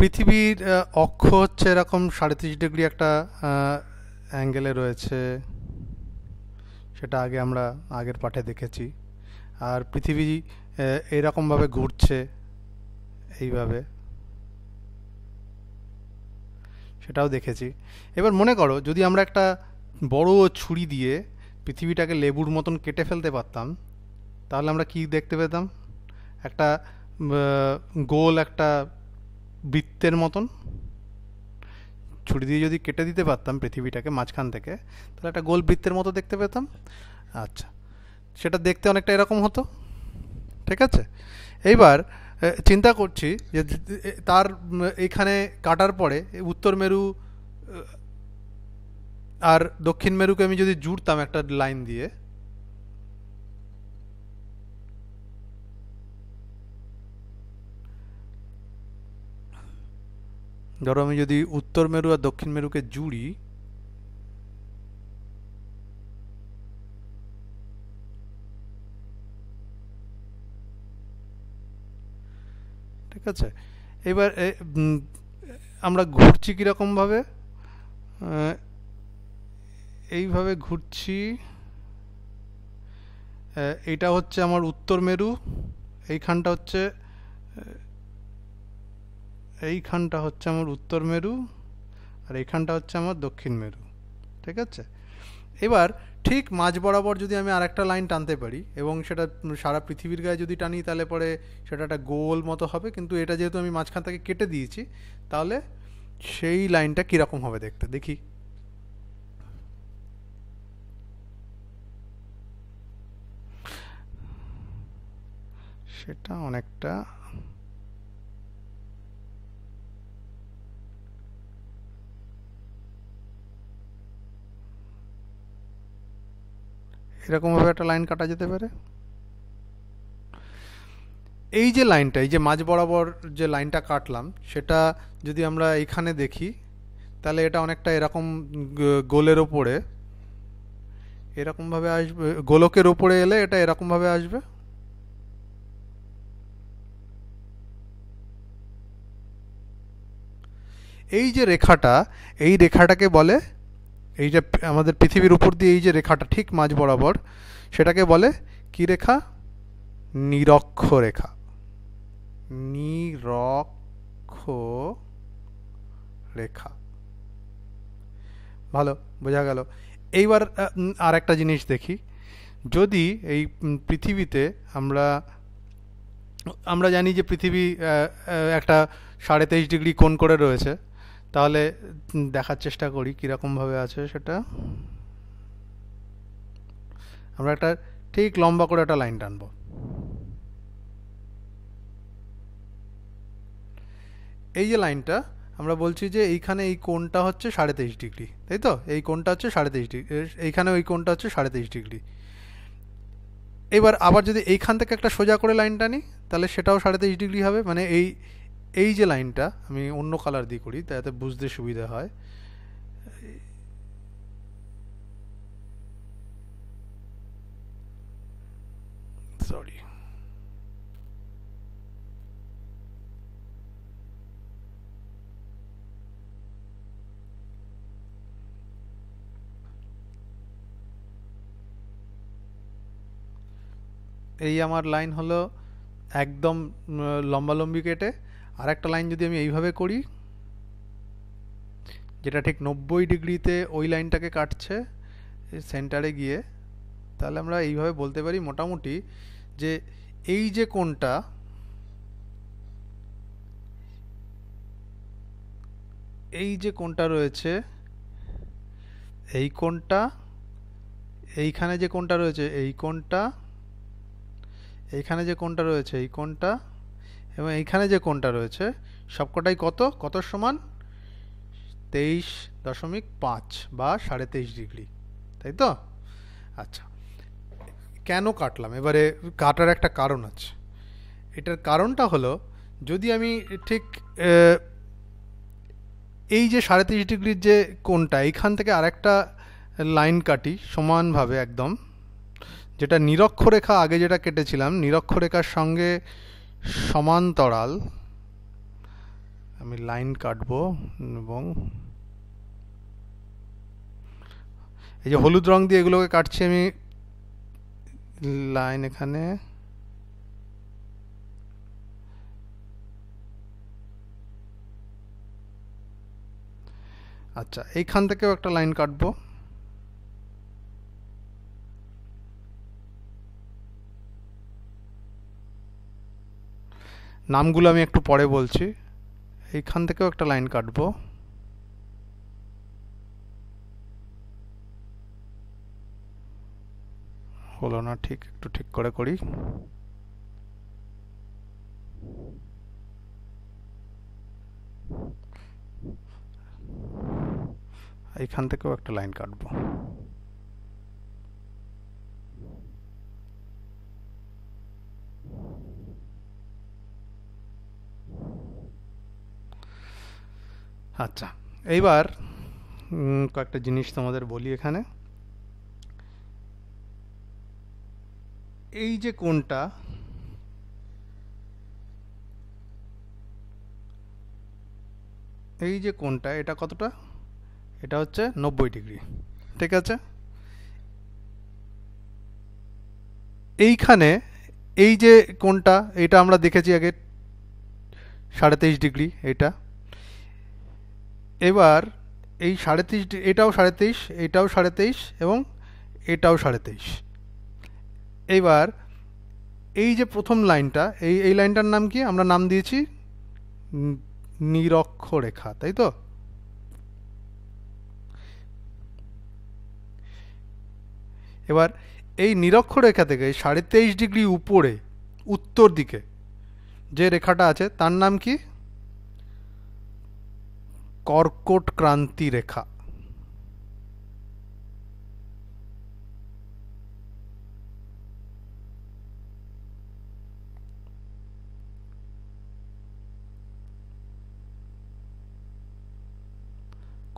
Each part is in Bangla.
পৃথিবীর অক্ষ হচ্ছে এরকম সাড়ে তিরিশ ডিগ্রি একটা অ্যাঙ্গেলে রয়েছে। সেটা আগে আমরা আগের পাঠে দেখেছি। আর পৃথিবী এরকমভাবে ঘুরছে, এইভাবে। সেটাও দেখেছি। এবার মনে করো, যদি আমরা একটা বড় ছুরি দিয়ে পৃথিবীটাকে লেবুর মতন কেটে ফেলতে পারতাম, তাহলে আমরা কি দেখতে পেতাম? একটা গোল একটা বৃত্তের মতন। ছুরি দিয়ে যদি কেটে দিতে পারতাম পৃথিবীটাকে মাঝখান থেকে তাহলে একটা গোল বৃত্তের মতো দেখতে পেতাম। আচ্ছা সেটা দেখতে অনেকটা এরকম হতো। ঠিক আছে? এইবার চিন্তা করছি যে তার উম, এইখানে কাটার পরে উত্তর মেরু আর দক্ষিণ মেরুকে আমি যদি জুড়তাম একটা লাইন দিয়ে ধরো আমি যদি উত্তর মেরু আর দক্ষিণ মেরুকে জুড়ি, ঠিক আছে? এবার আমরা ঘুরছি কীরকমভাবে? এইভাবে ঘুরছি এটা হচ্ছে আমার উত্তর মেরু, এইখানটা হচ্ছে এইখানটা হচ্ছে আমার উত্তর মেরু আর এইখানটা হচ্ছে আমার দক্ষিণ মেরু, ঠিক আছে? এবার ঠিক মাঝ বরাবর যদি আমি আরেকটা লাইন টানতে পারি এবং সেটা সারা পৃথিবীর গায়ে যদি টানি তাহলে পরে সেটা একটা গোল মতো হবে, কিন্তু এটা যেহেতু আমি মাঝখান থেকে কেটে দিয়েছি, তাহলে সেই লাইনটা কীরকম হবে দেখতে? দেখি। সেটা অনেকটা এরকমভাবে একটা লাইন কাটা যেতে পারে? এই যে লাইনটা, এই যে মাঝ বরাবর যে লাইনটা কাটলাম, সেটা যদি আমরা এখানে দেখি, তাহলে এটা অনেকটা এরকম গোলের ওপরে, এরকমভাবে আসবে, গোলকের ওপরে এলে এটা এরকমভাবে আসবে? এই যে রেখাটা, এই রেখাটাকে বলে এই যে আমাদের পৃথিবীর উপর দিয়ে এই যে রেখাটা ঠিক মাঝ বরাবর, সেটাকে বলে কি রেখা? নিরক্ষ রেখা। নিরক্ষ রেখা। ভালো, বোঝা গেল। এইবার আর একটা জিনিস দেখি। যদি এই পৃথিবীতে আমরা আমরা জানি যে পৃথিবী একটা সাড়ে তেইশ ডিগ্রি কোণ করে রয়েছে তাহলে দেখার চেষ্টা করি কীরকমভাবে আছে সেটা। আমরা একটা ঠিক লম্বা করে একটা লাইন টানবো। এই যে লাইনটা, আমরা বলছি যে এইখানে এই কোণটা হচ্ছে সাড়ে তেইশ ডিগ্রি, তাই তো? এই কোণটা হচ্ছে সাড়ে তেইশ ডিগ্রি এইখানে ওই কোণটা হচ্ছে সাড়ে তেইশ ডিগ্রি। এবার আবার যদি এইখান থেকে একটা সোজা করে লাইন টানি, তাহলে সেটাও সাড়ে তেইশ ডিগ্রি হবে মানে এই এই যে লাইনটা আমি অন্য কালার দিয়ে করি, তাতে বুঝতে সুবিধা হয়। সরি এই আমার লাইন হলো একদম লম্বালম্বি কেটে আর একটা লাইন যদি আমি এইভাবে করি, যেটা ঠিক নব্বই ডিগ্রিতে ওই লাইনটাকে কাটছে সেন্টারে গিয়ে, তাহলে আমরা এইভাবে বলতে পারি মোটামুটি যে এই যে কোনটা এই যে কোনটা রয়েছে, এই কোনটা এইখানে যে কোনটা রয়েছে, এই কোনটা এইখানে যে কোনটা রয়েছে, এই কোণটা এবং এইখানে যে কোণটা রয়েছে, সবকটাই কত? কত সমান? তেইশ দশমিক পাঁচ বা সাড়ে তেইশ ডিগ্রি, তাই তো? আচ্ছা কেন কাটলাম? এবারে কাটার একটা কারণ আছে। এটার কারণটা হলো, যদি আমি ঠিক এই যে সাড়ে তেইশ ডিগ্রির যে কোণটা, এইখান থেকে আরেকটা লাইন কাটি সমানভাবে একদম, যেটা নিরক্ষরেখা আগে যেটা কেটেছিলাম, নিরক্ষরেখার সঙ্গে সমান্তরাল, আমি লাইন কাটবো এবং এই যে হলুদ রং দিয়ে এগুলোকে কাটছি আমি লাইন এখানে। আচ্ছা এইখান থেকেও একটা লাইন কাটবো। নামগুলো আমি একটু পরে বলছি। এইখান থেকেও একটা লাইন কাটবো। হলো না, ঠিক, একটু ঠিক করে করি। এইখান থেকেও একটা লাইন কাটবো। আচ্ছা এইবার কয়েকটা জিনিস তোমাদের বলি এখানে। এই যে কোনটা এই যে কোনটা এটা কতটা? এটা হচ্ছে নব্বই ডিগ্রি, ঠিক আছে? এইখানে, এই যে কোনটা এটা আমরা দেখেছি আগে সাড়ে তেইশ ডিগ্রি, এটা। এবার এই সাড়ে তেইশ এটাও সাড়ে তেইশ এটাও সাড়ে তেইশ এবং এটাও সাড়ে তেইশ এইবার এই যে প্রথম লাইনটা, এই এই লাইনটার নাম কি? আমরা নাম দিয়েছি নিরক্ষরেখা, তাই তো? এবার এই নিরক্ষরেখা থেকে সাড়ে তেইশ ডিগ্রি উপরে, উত্তর দিকে যে রেখাটা আছে, তার নাম কি? কর্কট ক্রান্তি রেখা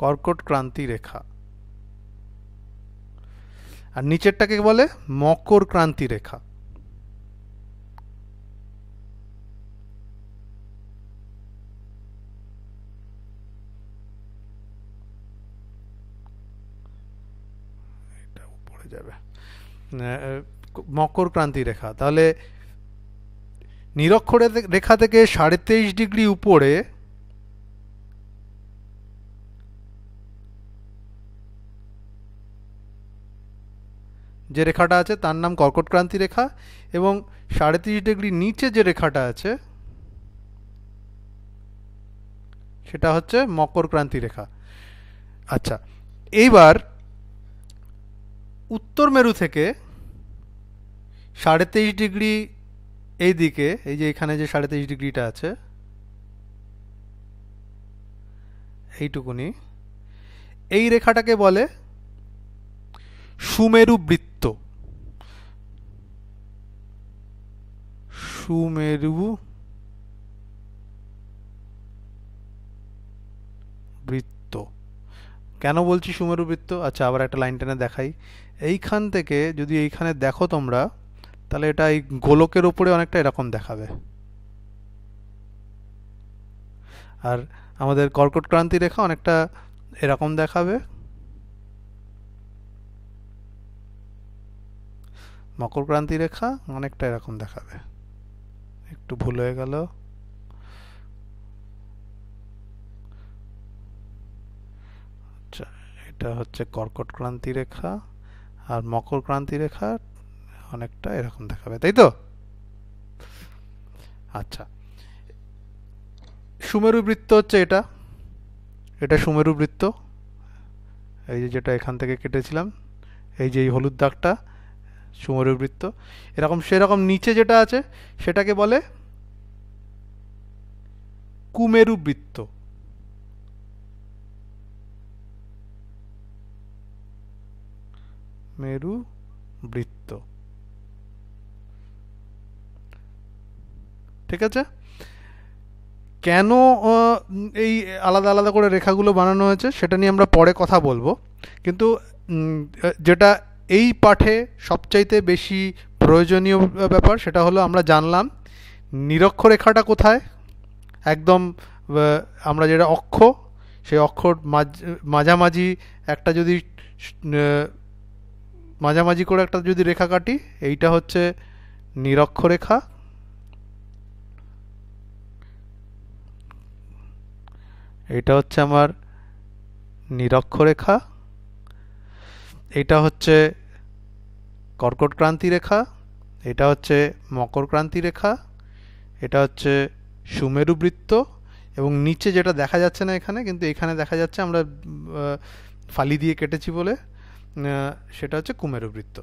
কর্কট ক্রান্তি রেখা আর নিচেরটাকে বলে মকর ক্রান্তি রেখা এটা উপরে যাবে মকর ক্রান্তি রেখা। তাহলে নিরক্ষরে রেখা থেকে সাড়ে তেইশ ডিগ্রি উপরে যে রেখাটা আছে, তার নাম কর্কটক্রান্তি রেখা এবং সাড়ে তিরিশ ডিগ্রি নিচে যে রেখাটা আছে, সেটা হচ্ছে মকর ক্রান্তি রেখা। আচ্ছা এইবার উত্তর মেরু থেকে সাড়ে তেইশ ডিগ্রি এই দিকে, এই যে এখানে যে সাড়ে তেইশ ডিগ্রিটা আছে, এইটুকুনি। এই রেখাটাকে বলে সুমেরু বৃত্ত। সুমেরু বৃত্ত। কেন বলছি সুমেরু বৃত্ত? আচ্ছা আবার একটা লাইন টেনে দেখাই। এইখান থেকে যদি এইখানে দেখো তোমরা, তাহলে এটা এই গোলকের উপরে অনেকটা এরকম দেখাবে। আর আমাদের কর্কট ক্রান্তি রেখা অনেকটা এরকম দেখাবে। মকর ক্রান্তি রেখা অনেকটা এরকম দেখাবে। একটু ভুল হয়ে গেল। এটা হচ্ছে কর্কট ক্রান্তি রেখা আর মকর ক্রান্তি রেখা অনেকটা এরকম দেখাবে, তাই তো? আচ্ছা সুমেরু বৃত্ত হচ্ছে এটা এটা সুমেরু বৃত্ত, এই যে যেটা এখান থেকে কেটেছিলাম, এই যে এই হলুদ দাগটা, সুমেরু বৃত্ত, এরকম সেরকম নিচে যেটা আছে সেটাকে বলে কুমেরু বৃত্ত। মেরু বৃত্ত। ঠিক আছে? কেন এই আলাদা আলাদা করে রেখাগুলো বানানো হয়েছে সেটা নিয়ে আমরা পরে কথা বলব। কিন্তু যেটা এই পাঠে সবচাইতে বেশি প্রয়োজনীয় ব্যাপার সেটা হলো আমরা জানলাম, নিরক্ষরেখাটা কোথায়? একদম আমরা যেটা অক্ষ, সেই অক্ষর মাঝ, মাঝামাঝি একটা যদি মাঝামাঝি করে একটা যদি রেখা কাটি, এইটা হচ্ছে নিরক্ষরেখা। এটা হচ্ছে আমার নিরক্ষরেখা। এটা হচ্ছে কর্কট ক্রান্তি রেখা। এটা হচ্ছে মকর ক্রান্তি রেখা। এটা হচ্ছে সুমেরু বৃত্ত। এবং নিচে যেটা দেখা যাচ্ছে না এখানে, কিন্তু এখানে দেখা যাচ্ছে আমরা ফালি দিয়ে কেটেছি বলে। সেটা হচ্ছে কুমেরু বৃত্ত